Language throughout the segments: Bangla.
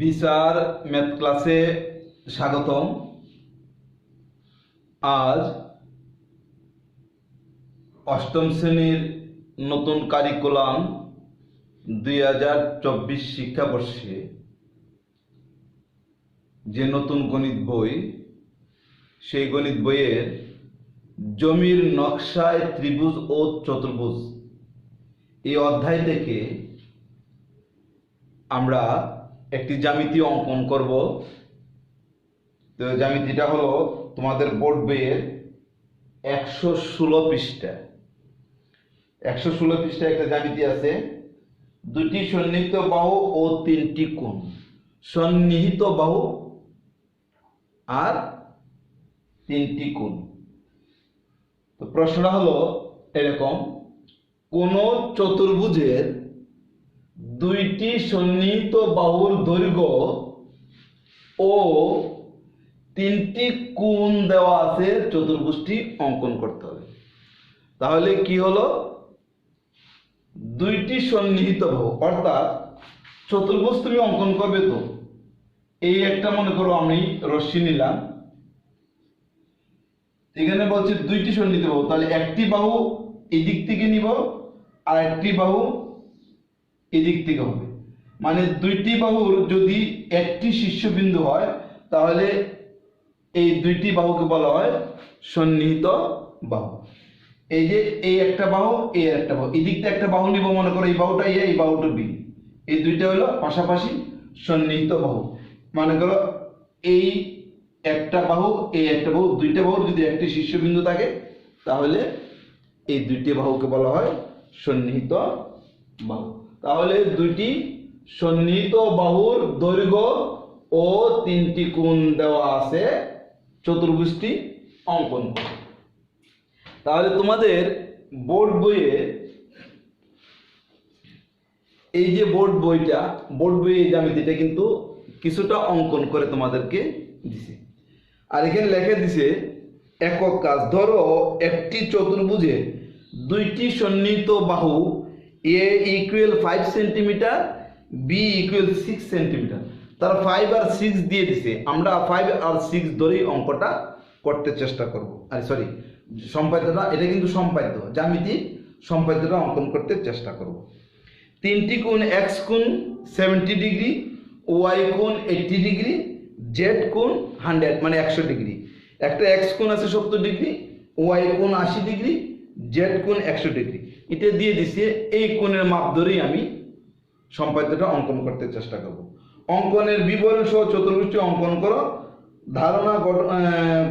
বিচার ম্যাথ ক্লাসে স্বাগতম। আজ অষ্টম শ্রেণির নতুন কারিকুলাম দুই হাজার চব্বিশ শিক্ষাবর্ষে যে নতুন গণিত বই, সেই গণিত বইয়ের জমির নকশায় ত্রিভুজ ও চতুর্ভুজ এই অধ্যায় থেকে আমরা একটি জ্যামিতি অঙ্কন করব। তো জ্যামিতিটা হলো তোমাদের বোর্ড বইয়ের একশো ষোলো পৃষ্ঠা। একশো ষোলো পৃষ্ঠা একটা জ্যামিতি আছে। দুটি সন্নিহিত বাহু ও তিনটি কোণ। সন্নিহিত বাহু আর তিনটি কোণ। তো প্রশ্নটা হলো এরকম, কোন চতুর্ভুজের দুইটি সন্নিহিত বাহুর দৈর্ঘ্য ও তিনটি কোণ দেওয়া আছে চতুর্ভুজটি অঙ্কন করতে হবে। তাহলে কি হলো? দুইটি সন্নিহিত বাহু, অর্থাৎ চতুর্ভুজ তুমি অঙ্কন করবে তো। এই একটা মনে করো আমি রশ্মি নিলাম। এখানে বলছে দুইটি সন্নিহিত বাহু, তাহলে একটি বাহু এদিক থেকে নিব আর একটি বাহু এদিক থেকে হবে। মানে দুইটি বাহুর যদি একটি শীর্ষবিন্দু হয়, তাহলে এই দুইটি বাহুকে বলা হয় সন্নিহিত বাহু। এই যে এই একটা বাহু, এই একটা বাহু। এই দিকটা একটা বাহু নিব, মনে করো এই বাহুটা এ এই বাহুটা বি এই দুইটা হলো পাশাপাশি সন্নিহিত বাহু। মনে করো এই একটা বাহু, এই একটা বাহু, দুইটা বাহুর যদি একটি শীর্ষবিন্দু থাকে, তাহলে এই দুইটি বাহুকে বলা হয় সন্নিহিত বাহু। তাহলে দুইটি সন্নিহিত বাহুর দৈর্ঘ্য ও তিনটি কোণ দেওয়া আছে চতুর্ভুজটি অঙ্কন তাহলে তোমাদের বোর্ড বইয়ে এই যে বোর্ড বইটা, বোর্ড বইয়ে জ্যামিতিটা কিন্তু কিছুটা অঙ্কন করে তোমাদেরকে দিছে। আর এখানে লেখা দিছে, একক কাজ ধরো একটি চতুর্ভুজে দুইটি সন্নিহিত বাহু A equal five centimetre B equal six centimetre তারা ফাইভ আর সিক্স দিয়ে দিছে। আমরা ফাইভ আর সিক্স ধরেই অঙ্কটা করতে চেষ্টা করব। আর সরি সম্পাদ্যটা এটা কিন্তু সম্পাদ্য। জ্যামিতি সম্পাদ্যটা অঙ্কন করতে চেষ্টা করব। তিনটি কোণ এক্স কোণ সেভেন্টি ডিগ্রি ওয়াই কোণ এইট্টি ডিগ্রি জেড কোণ হান্ড্রেড মানে একশো ডিগ্রি একটা এক্স কোণ আছে সত্তর ডিগ্রি ওয়াই কোণ আশি ডিগ্রি জেড কোণ একশো ডিগ্রি এটা দিয়ে দিছে, এই কোণের মাপ ধরেই আমি সম্পাদ্যটা অঙ্কন করতে চেষ্টা করব। অঙ্কনের বিবরণ সহ চতুর্ভুজটি অঙ্কন করো। ধারণা গঠ-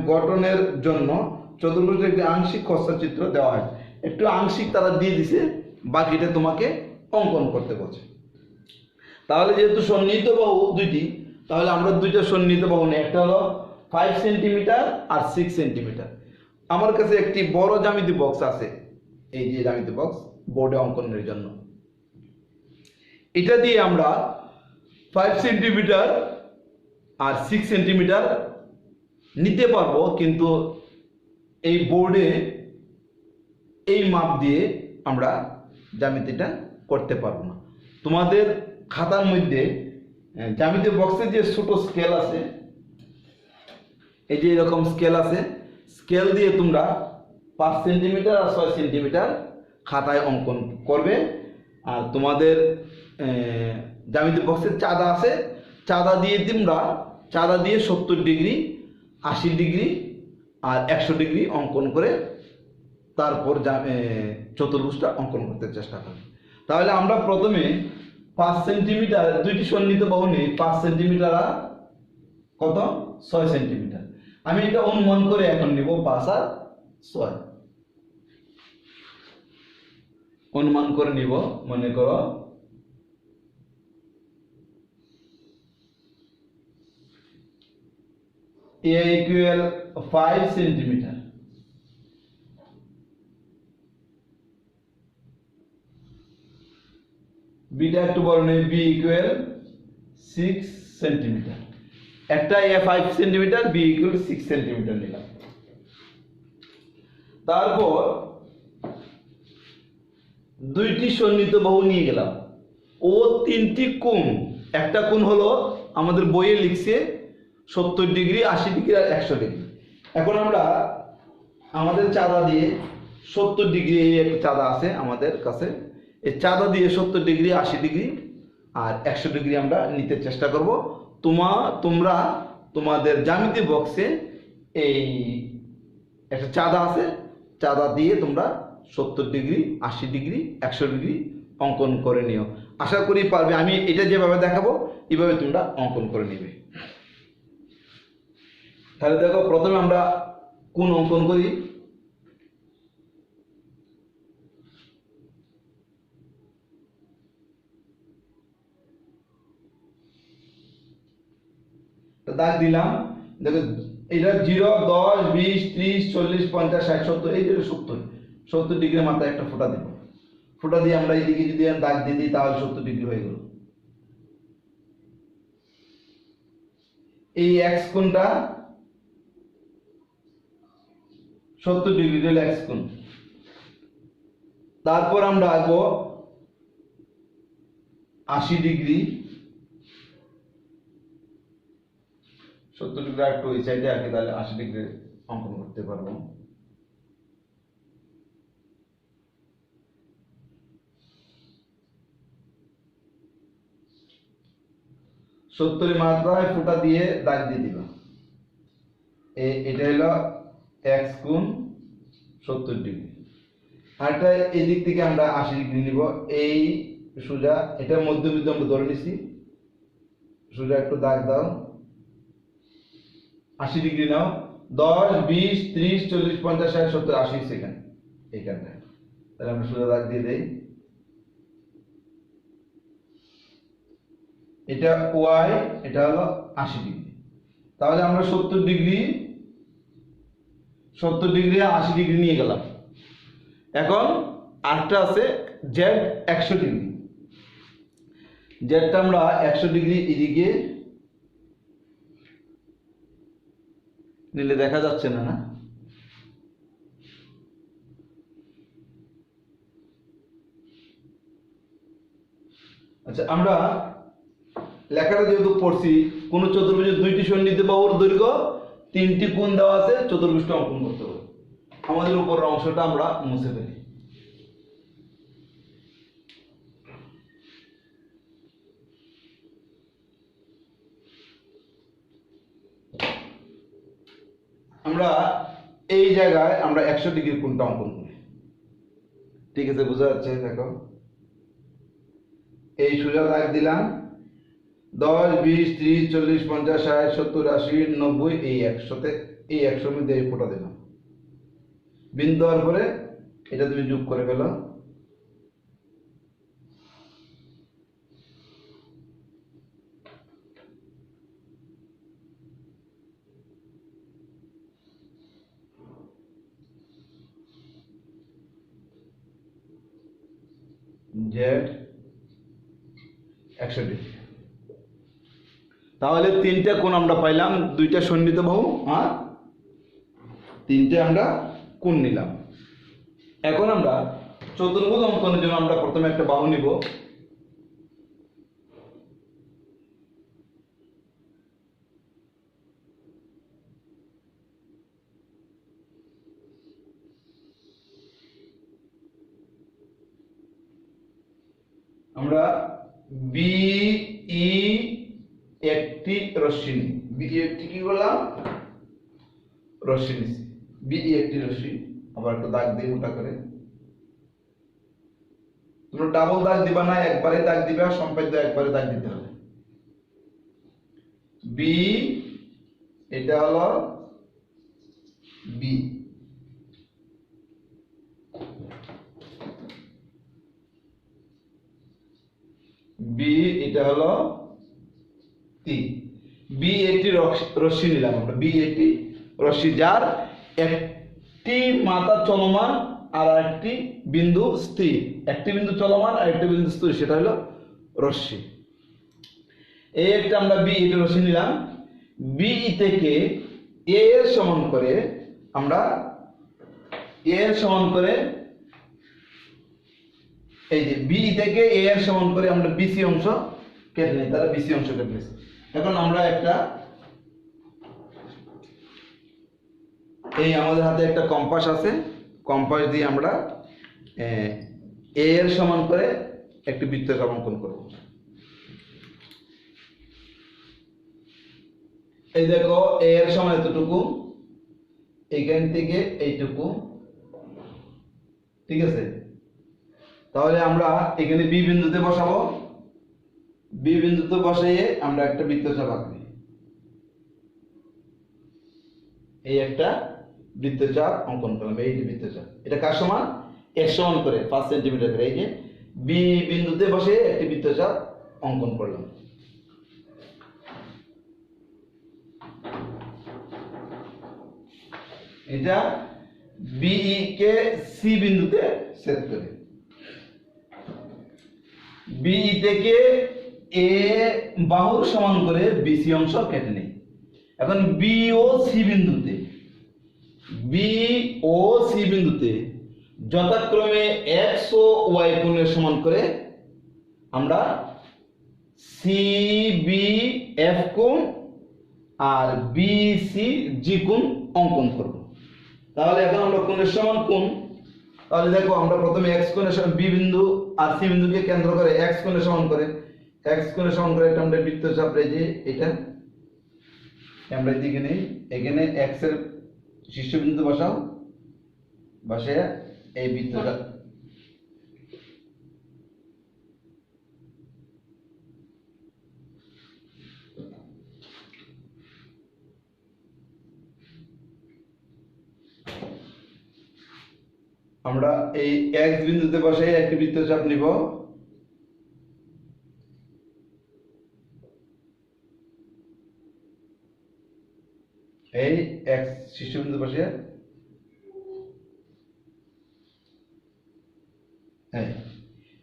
গঠনের জন্য চতুর্ভুজের একটি আংশিক খসড়া চিত্র দেওয়া হয়। একটু আংশিক তারা দিয়ে দিছে, বাকিটা তোমাকে অঙ্কন করতে বলছে। তাহলে যেহেতু সন্নিহিত বাহু দুইটি, তাহলে আমরা দুইটা সন্নিহিত বাহু নিই। একটা হলো ফাইভ সেন্টিমিটার আর সিক্স সেন্টিমিটার আমার কাছে একটি বড় জ্যামিতি বক্স আছে। এই যে জ্যামিতি বক্স বোর্ডে অঙ্কনের জন্য। এটা দিয়ে আমরা ফাইভ সেন্টিমিটার আর সিক্স সেন্টিমিটার নিতে পারব, কিন্তু এই বোর্ডে এই মাপ দিয়ে আমরা জ্যামিতিটা করতে পারব না। তোমাদের খাতার মধ্যে জ্যামিতি বক্সে যে ছোট স্কেল আছে, এই যে এরকম স্কেল আছে স্কেল দিয়ে তোমরা পাঁচ সেন্টিমিটার আর ছয় সেন্টিমিটার খাতায় অঙ্কন করবে। আর তোমাদের জ্যামিতি বক্সের চাঁদা আছে। চাঁদা দিয়ে তোমরা, চাঁদা দিয়ে সত্তর ডিগ্রি আশি ডিগ্রি আর একশো ডিগ্রি অঙ্কন করে তারপর চতুর্ভুজটা অঙ্কন করতে চেষ্টা করি তাহলে আমরা প্রথমে পাঁচ সেন্টিমিটার দুইটি সন্নিহিত বাহু নিই পাঁচ সেন্টিমিটার আর কত? ছয় সেন্টিমিটার আমি এটা অনুমান করে এখন নিব পাঁচ আর ছয়। অনুমান করে নিব, মনে করো। এ ইকুয়াল ফাইভ সেন্টিমিটার বিটা একটু বড় নেই বি ইকুয়াল সিক্স সেন্টিমিটার একটা A five centimetre B equal six centimetre নিলাম। তারপর দুইটি সন্নিহিত বাহু নিয়ে গেলাম। ও তিনটি কোণ। একটা কোণ হলো আমাদের বইয়ে লিখছে সত্তর ডিগ্রি, আশি ডিগ্রি আর একশো ডিগ্রি। এখন আমরা আমাদের চাঁদা দিয়ে সত্তর ডিগ্রি এই একটা চাঁদা আছে আমাদের কাছে। এই চাঁদা দিয়ে সত্তর ডিগ্রি, আশি ডিগ্রি আর একশো ডিগ্রি আমরা নিতে চেষ্টা করব। তোমা, তোমরা তোমাদের জ্যামিতি বক্সে এই একটা চাঁদা আছে। চাঁদা দিয়ে তোমরা সত্তর ডিগ্রি, আশি ডিগ্রি, একশো ডিগ্রি অঙ্কন করে নিও। আশা করি পারবে। আমি এটা যেভাবে দেখাবো এইভাবে তোমরা অঙ্কন করে নিবে। তাহলে দেখো, প্রথমে আমরা কোন অঙ্কন করি? দাগ দিলাম। দেখো, এটা জিরো, দশ, বিশ, ত্রিশ, চল্লিশ, পঞ্চাশ, ষাট, সত্তর এই যে সত্তর। সত্তর ডিগ্রি মাথায় একটা ফোঁটা দিব। ফোঁটা দিয়ে আমরা এইদিকে যদি দাগ দিয়ে দিই, তাহলে সত্তর ডিগ্রি হয়ে গেল। এই এক্স কোণটা সত্তর ডিগ্রি হলো এক্স কোণ। তারপর আমরা আঁকবো আশি ডিগ্রি। সত্তর ডিগ্রি আর একটু ওই সাইডে আঁকি, তাহলে আশি ডিগ্রি অঙ্কন করতে পারব। সত্তরের মাত্রায় ফুটা দিয়ে দাগ দিয়ে এ- এটা হলো এক্স গুণ সত্তর ডিগ্রি। আরটা এই দিক থেকে আমরা আশি ডিগ্রি নিব। এই সোজা এটার মধ্যবিন্দু আমরা ধরে নিছি। সোজা একটু দাগ দাও। আশি ডিগ্রি নাও। দশ, বিশ, ত্রিশ, চল্লিশ, পঞ্চাশ, ষাট, সত্তর, আশি সেকেন্ড। এইখানটায় তাহলে আমরা সোজা দাগ দিয়ে দেই। এটা ওয়াই, এটা হলো আশি ডিগ্রি। তাহলে আমরা সত্তর ডিগ্রি সত্তর ডিগ্রি, আশি ডিগ্রি নিয়ে গেলাম। এখন আরেকটা আছে জেড একশো ডিগ্রি। জেডটা আমরা একশো ডিগ্রি এদিকে নিলে দেখা যাচ্ছে না না? আচ্ছা আমরা লেখাটা যেহেতু পড়ছি, কোন চতুর্ভুজের দুইটি সন্নিহিত বাহুর দৈর্ঘ্য, তিনটি কোণ দেওয়া আছে চতুর্ভুজটা অঙ্কন করতে হবে। আমাদের উপরের অংশটা আমরা মুছে ফেলি। আমরা এই জায়গায় আমরা একশো ডিগ্রি কোণটা অঙ্কন করি। ঠিক আছে, বোঝা যাচ্ছে, দেখো। এই সোজা দাগ দিলাম দশ, বিশ, ত্রিশ, চল্লিশ, পঞ্চাশ, ষাট, সত্তর, আশি, নব্বই, এই একশোতে, এই একশোর মধ্যে এই ফোটা দিলাম বিন্দু দেওয়ার পরে এটা তুমি যোগ করে ফেলো। জেড একশো ডিগ্রি তাহলে তিনটা কোণ আমরা পাইলাম, দুইটা সন্নিহিত বাহু আর তিনটে আমরা কোণ নিলাম। এখন আমরা চতুর্ভুজ অঙ্কনের জন্য আমরা প্রথমে একটা বাহু নিব আমরা বি ই একটি রশ্মি একটি কি করলাম রশ্মি নিছি বি একটি রশ্মি। আবার একটা দাগ দিই মোটা করে। তোমরা ডাবল দাগ দিবা না, একবারে দাগ দিবা, সম্পাদ্য একবারে দাগ দিতে হবে। বি এটা হলো বি বি এটা হলো টি বি রস- রশ্মি নিলাম আমরা। বি একটি রশ্মি যার একটি মাথা চলমান আর একটি বিন্দু স্থির। একটি বিন্দু চলমান আর একটি বিন্দু স্থির, সেটা হলো রশ্মি। এই একটা আমরা বি এটি রশ্মি নিলাম। বি থেকে এ এর সমান করে আমরা এ এর সমান করে এই যে বি থেকে এ এর সমান করে আমরা বিসি অংশ কেটে নিই। তারা বিসি অংশ কেটে নিয়েছে। এখন আমরা একটা এই আমাদের হাতে একটা কম্পাস আছে। কম্পাস দিয়ে আমরা, এ এর সমান করে একটি বৃত্তাকার অঙ্কন করব। এই দেখো এ এর সমান এতটুকু এইখান থেকে এইটুকু, ঠিক আছে? তাহলে আমরা এখানে বি বিন্দুতে বসাবো। বি বিন্দুতে বসাইয়ে আমরা একটা বৃত্তচাপ আঁকবি এই একটা বৃত্তচাপ অঙ্কন করলাম, এই যে বৃত্তচাপ। এটা কার সমান? এক সমান করে, পাঁচ সেন্টিমিটার করে, এই যে বি বিন্দুতে বসে একটি বৃত্তচাপ অঙ্কন করলাম। এটা বিই কে সি বিন্দুতে সেট করে। বিই থেকে এ বাহুর সমান করে বিসি অংশ কেটে নেই। এখন বি ও সি বিন্দুতে বি ও সি বিন্দুতে যথাক্রমে এক্স ও ওয়াই কোণের সমান করে আমরা সি বি এফ কোণ আর বি সি জি কোণ অঙ্কন করব। তাহলে এখন আমরা কোণের সমান কোণ তাহলে দেখো আমরা প্রথমে এক্স কোণের সমান, বি বিন্দু আর সি বিন্দুকে কেন্দ্র করে এক্স কোণের সমান করে এক্স করে একটা আমরা বৃত্তচাপ রেখে এটা আমরা দিকে নেই। এখানে এক্সের শীর্ষবিন্দু বসাও, বসে এই বৃত্তটা। আমরা এই এক্স বিন্দুতে বসে একটি বৃত্তচাপ নিব। এই এক্স শীর্ষবিন্দু বসে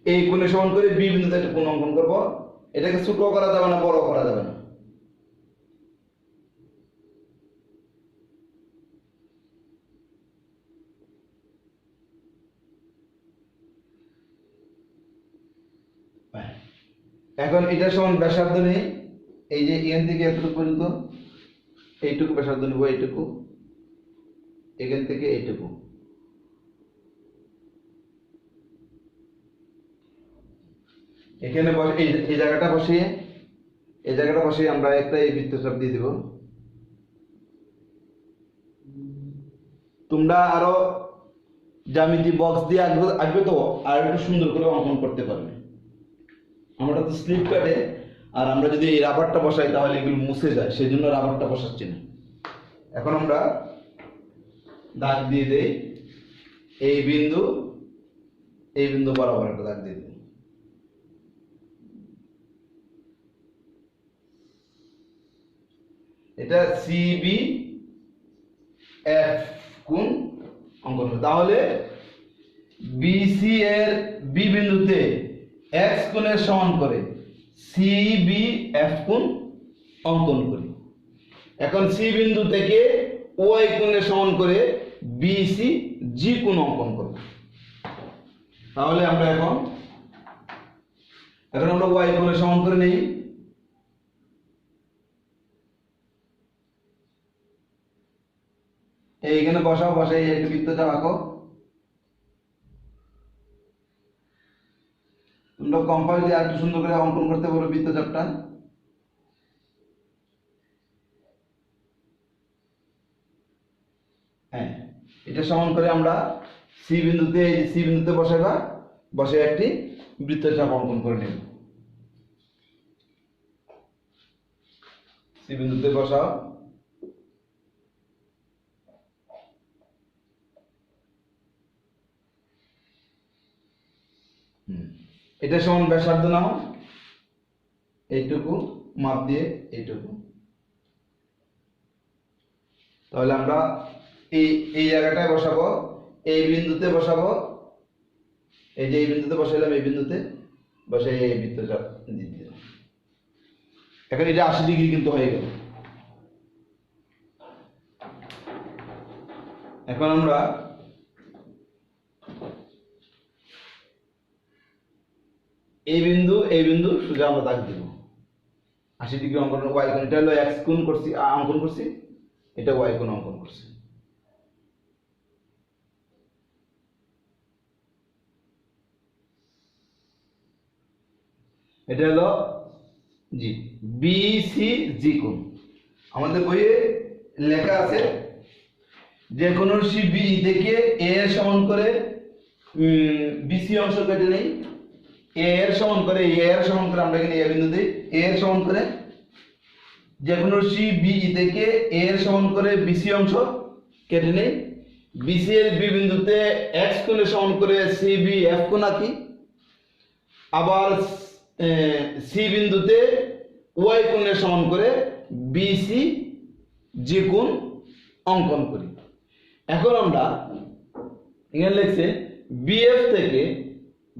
এই কোণে সমান করে বি বিন্দুতে একটা কোণ অঙ্কন করব। এটাকে ছোট করা যাবে না, বড় করা যাবে না। এখন এটা সমান ব্যাসার্ধ নেই। এই যে এখান থেকে এতটুকু পর্যন্ত এইটুকু ব্যাসার্ধ নেব, এইটুকু। এখান থেকে এইটুকু। এখানে এই জায়গাটা বসিয়ে, এই জায়গাটা বসিয়ে আমরা একটা এই বৃত্তচাপ দিয়ে দিব। তোমরা আরও জ্যামিতি বক্স দিয়ে আঁকবে আঁকবে তো, আর একটু সুন্দর করে অঙ্কন করতে পারবে। আমরা তো স্লিপ কাটে। আর আমরা যদি এই রাবারটা বসাই, তাহলে এগুলো মুছে যায়। সেই জন্য রাবারটা বসাচ্ছি না। এখন আমরা দাগ দিয়ে দেই। এই বিন্দু এই বিন্দু বরাবর একটা দাগ দিয়ে দিই। এটা সিবি এফ কোন অঙ্কন। তাহলে বিসি এর বি বিন্দুতে এক্স কোণের সমান করে সিবি এফ কোণ অঙ্কন করি। এখন সি বিন্দু থেকে ওয়াই কোণের সমান করে বিসি জি কোণ অঙ্কন করব। তাহলে আমরা এখন এখন আমরা ওয়াই কোণের সমান করে নেই। এইখানে বসাও, বসাই একটু বৃত্তচাপ আঁকো তোমরা কম্পাস দিয়ে আরেকটু সুন্দর করে অঙ্কন করতে পারো বৃত্তচাপটা। হ্যাঁ এটা সমান করে আমরা সি বিন্দুতে এই সি বিন্দুতে বসাইবা বসে একটি বৃত্তচাপ অঙ্কন করে নেব। সি বিন্দুতে বসাও। হুম। এটা সমান ব্যাসার্ধ নাও এইটুকু মাপ দিয়ে এইটুকু। তাহলে আমরা এই এই জায়গাটায় বসাবো, এই বিন্দুতে বসাবো, এই যে এই বিন্দুতে বসাইলাম, এই বিন্দুতে বসে এই বৃত্তচাপ দিয়ে এখন এটা আশি ডিগ্রি কিন্তু হয়ে গেল। এখন আমরা এই বিন্দু এই বিন্দু, সোজা আমরা দাগ দিব। আশি ডিগ্রি অঙ্কন ওয়াই কোণ, এটা হলো এক্স কোণ করছি অঙ্কন করছি। এটা ওয়াই কোণ অঙ্কন করছি। এটা হলো জি বি সি জি কোণ। আমাদের বইয়ে লেখা আছে, যে কোনো সি বি থেকে এ সমান করে বিসি অংশ কেটে নেই। এ এর সমান করে এ এর সমান করে আমরা এখানে এ বিন্দু দিই এ এর সমান করে যে কোনো সি, বি থেকে এ এর সমান করে বিসি অংশ কেটে নেই। বিসি এর বি বিন্দুতে এক্স কোণের সমান করে সি, বি, এফ কোণ আঁকি। আবার সি বিন্দুতে ওয়াই কোণের সমান করে বিসি জি কোণ অঙ্কন করি। এখন আমরা এখানে লিখছে বিএফ থেকে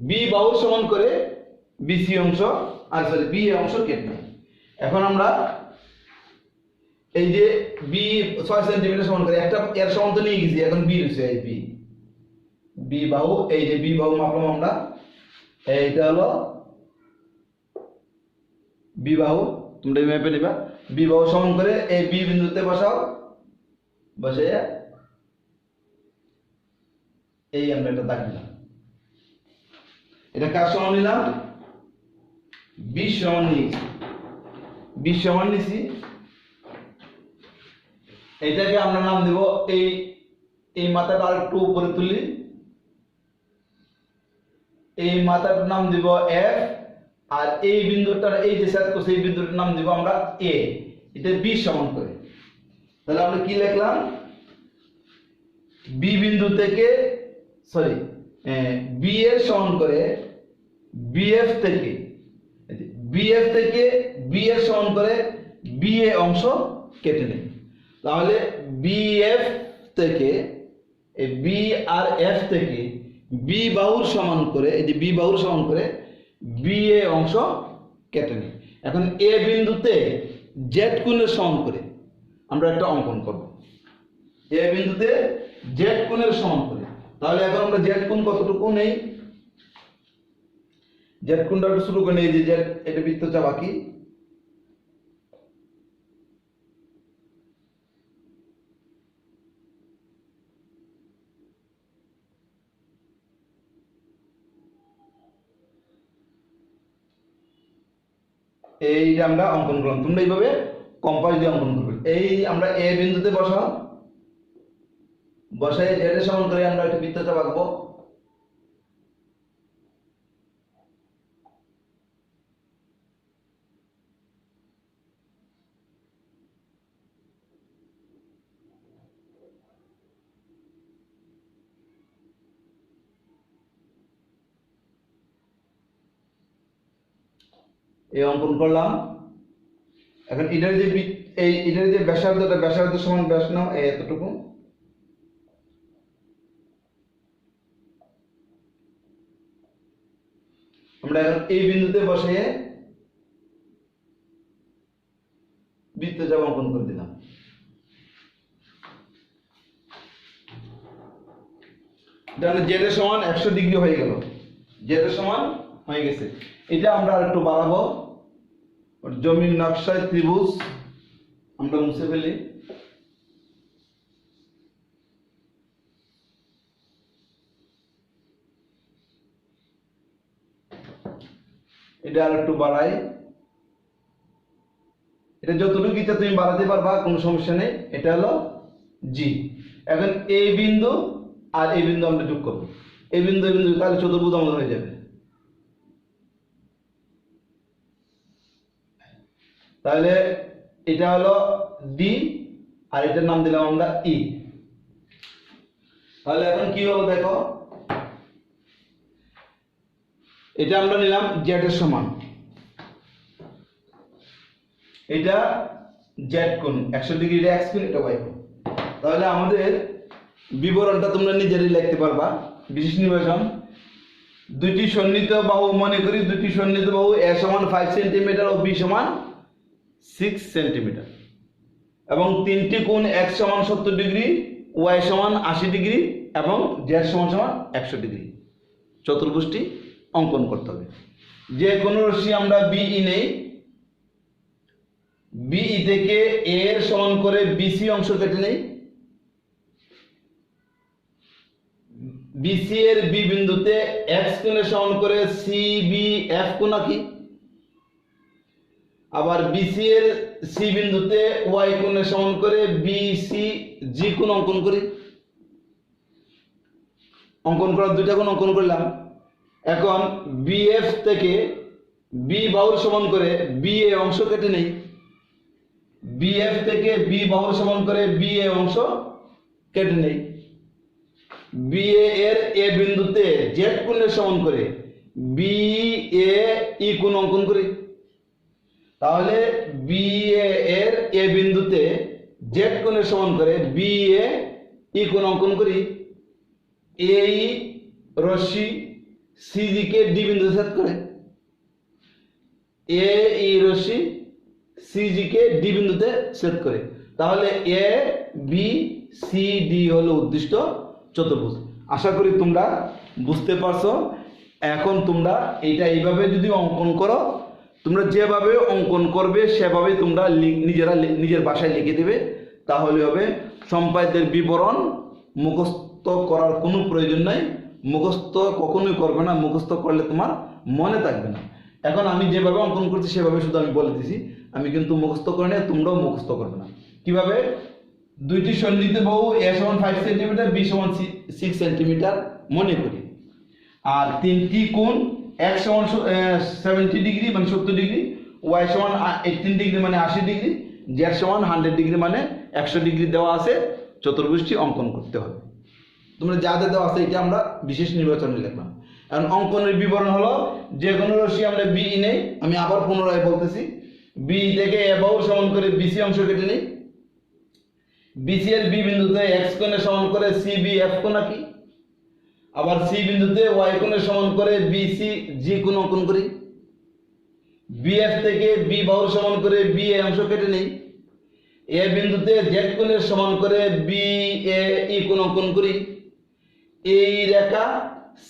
বি বাহু সমান করে বিসি অংশ, আর সরি বি অংশ কেটে নেই। এখন আমরা এই যে বি ছয় সেন্টিমিটার সমান করে, একটা এর সমান তো নিয়ে গেছি, এখন বি রয়েছে এই বি বি বাহু, এই যে বি বাহু মাপলাম আমরা, এইটা হলো বি বাহু, তোমরা মেপে নিবা। বিবাহ সমান করে এই বি বিন্দুতে বসাও বসে এই আমরা একটা দাগ দিলাম। এটা কার সমান নিলাম? বিশ সমান নিয়েছি। বিশ সমান নিছি এটাকে আমরা নাম দেব এই এই মাথাটা আর একটু উপরে তুলি। এই মাথাটার নাম দিব এফ আর এই বিন্দুটার, এই যে সেট করছে, এই বিন্দুটার নাম দিব আমরা এ এটা বি সমান করে। তাহলে আমরা কি লিখলাম? বি বিন্দু থেকে সরি বি এর সমান করে বিএফ থেকে বিএফ থেকে বি সমান করে বি এ অংশ কেটে নেই। তাহলে বিএফ থেকে বি আর এফ থেকে বি বাহুর সমান করে, এই যে বি বাহুর সমান করে বি এ অংশ কেটে নিই। এখন এ বিন্দুতে জেড কোণের সমান করে আমরা একটা অঙ্কন করব। এ বিন্দুতে জেড কোণের সমান করে। তাহলে এখন আমরা জেড কোণ কতটুকু নেই? জেড কোণটা একটু শুরু করে নেই যে জেড এটা বৃত্তচাপ আঁকি এইটা আমরা অঙ্কন করলাম। তোমরা এইভাবে কম্পাস দিয়ে অঙ্কন করবে। এই আমরা এ বিন্দুতে বসাও বসাই জেডের সমান করে আমরা একটা বৃত্তচাপ আঁকবো এই অঙ্কন করলাম। এখন এটার যে এই এটার যে ব্যাসার্ধটা, ব্যাসার্ধ সমান ব্যাস নাও, এই এতটুকু। আমরা এখন এই বিন্দুতে বসে বৃত্তচাপ অঙ্কন করে দিলাম। তাহলে সমান একশো ডিগ্রি হয়ে গেল। জেডের সমান হয়ে গেছে। এটা আমরা আর একটু বাড়াবো। জমির নকশায় ত্রিভুজ আমরা মুছে ফেলি এটা আর একটু বাড়াই এটা যতটুকু ইচ্ছা তুমি বাড়াতে পারবা কোনো সমস্যা নেই এটা হলো জি এখন এই বিন্দু আর এই বিন্দু আমরা যোগ করব এই বিন্দু বিন্দু তাহলে চতুর্ভুজ আমাদের হয়ে যাবে তাহলে এটা হলো ডি আর এটার নাম দিলাম আমরা ই তাহলে এখন কি হলো দেখো? এটা আমরা নিলাম জেড এর সমান। এটা জেড কোণ, একশো ডিগ্রি এটা এক্স কোণ, এটা ওয়াই কোণ। তাহলে আমাদের বিবরণটা তোমরা নিজেরই লিখতে পারবা। বিশেষ নির্বাচন দুটি সন্নিহিত বাহু মনে করি দুটি সন্নিহিত বাহু এ সমান ফাইভ সেন্টিমিটার ও বি সমান সিক্স সেন্টিমিটার এবং তিনটি কোণ এক সমান সত্তর ডিগ্রি, ওয়াই সমান আশি ডিগ্রি এবং জেড সমান সমান একশো ডিগ্রি। চতুর্ভুজটি অঙ্কন করতে হবে। যে কোনো রশ্মি আমরা বিই নেই বিই থেকে এ এর সমান করে বিসি অংশ কেটে নেই বিসি এর বি বিন্দুতে এক্স কোণের সমান করে সি বি এফ কোণ আঁকি আবার বিসি এর সি বিন্দুতে ওয়াই কোণের সমান করে বি সি জি কোণ অঙ্কন করি। অঙ্কন করার দুইটা কোণ অঙ্কন করলাম। এখন বিএফ থেকে বি বাহুর সমান করে বি এ অংশ কেটে নেই। বিএফ থেকে বি বাহুর সমান করে বি এ অংশ কেটে নেই। বি এর এ বিন্দুতে জেড কোণের সমান করে বি এ ই কোণ অঙ্কন করি। তাহলে বি এর এ বিন্দুতে জেড কোণের সমান করে বি এ ই কোণ অঙ্কন করি। এই রশ্মি সিজি কে ডি বিন্দুতে ছেদ করে। এ ই রশ্মি সিজি কে ডি বিন্দুতে ছেদ করে। তাহলে এ বি সি ডি হলো উদ্দিষ্ট চতুর্ভুজ। আশা করি তোমরা বুঝতে পারছ। এখন তোমরা এটা এইভাবে যদি অঙ্কন করো তোমরা যেভাবে অঙ্কন করবে, সেভাবে তোমরা নিজেরা নিজের বাসায় লিখে দেবে। তাহলে হবে, সম্পাদ্যের বিবরণ মুখস্থ করার কোনো প্রয়োজন নাই। মুখস্থ কখনোই করবে না, মুখস্থ করলে তোমার মনে থাকবে না। এখন আমি যেভাবে অঙ্কন করছি, সেভাবে শুধু আমি বলে দিছি। আমি কিন্তু মুখস্থ করে নেই, তোমরাও মুখস্থ করবে না। কীভাবে? দুইটি সন্নিহিত বাহু, এ সমান ফাইভ সেন্টিমিটার বি সমান সিক্স সেন্টিমিটার মনে করি। আর তিনটি কোণ এক সমান সেভেন্টি ডিগ্রি মানে সত্তর ডিগ্রি ওয়াই সমান এইটিন ডিগ্রি মানে আশি ডিগ্রি জেড সমান হান্ড্রেড ডিগ্রি মানে একশো ডিগ্রি দেওয়া আছে, চতুর্ভুজটি অঙ্কন করতে হবে। তোমরা যা দেওয়া আছে, এটা আমরা বিশেষ নির্বাচনে লিখলাম। এখন অঙ্কনের বিবরণ হলো, যে কোনো রশ্মি আমরা বি নেই, আমি আবার পুনরায় বলতেছি বি থেকে এ বাহুর সমান করে বিসি অংশ কেটে নিই। বিসি এর বি বিন্দুতে এক্স কোণের সমান করে সি বি এফ কোণ আঁকি আবার সি বিন্দুতে ওয়াই কোণের সমান করে বি সি জি কোণ অঙ্কন করি। বিএফ থেকে বি বাহুর সমান করে বি এ অংশ কেটে নেই। এ বিন্দুতে জেড কোণের সমান করে বি এ ই কোণ অঙ্কন করি। এই রেখা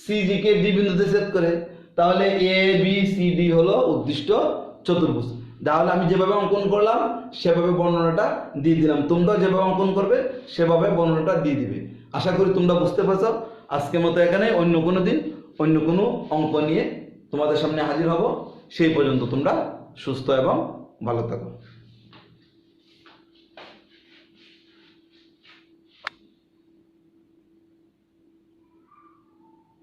সিজি কে ডি বিন্দুতে ছেদ করে। তাহলে এ বি সি ডি হলো উদ্দিষ্ট চতুর্ভুজ। তাহলে আমি যেভাবে অঙ্কন করলাম, সেভাবে বর্ণনাটা দিয়ে দিলাম। তোমরাও যেভাবে অঙ্কন করবে, সেভাবে বর্ণনাটা দিয়ে দিবে। আশা করি তোমরা বুঝতে পারছ। আজকের মতো এখানে অন্য কোনো দিন, অন্য কোনো অঙ্ক নিয়ে তোমাদের সামনে হাজির হব। সেই পর্যন্ত তোমরা সুস্থ এবং ভালো থাকো।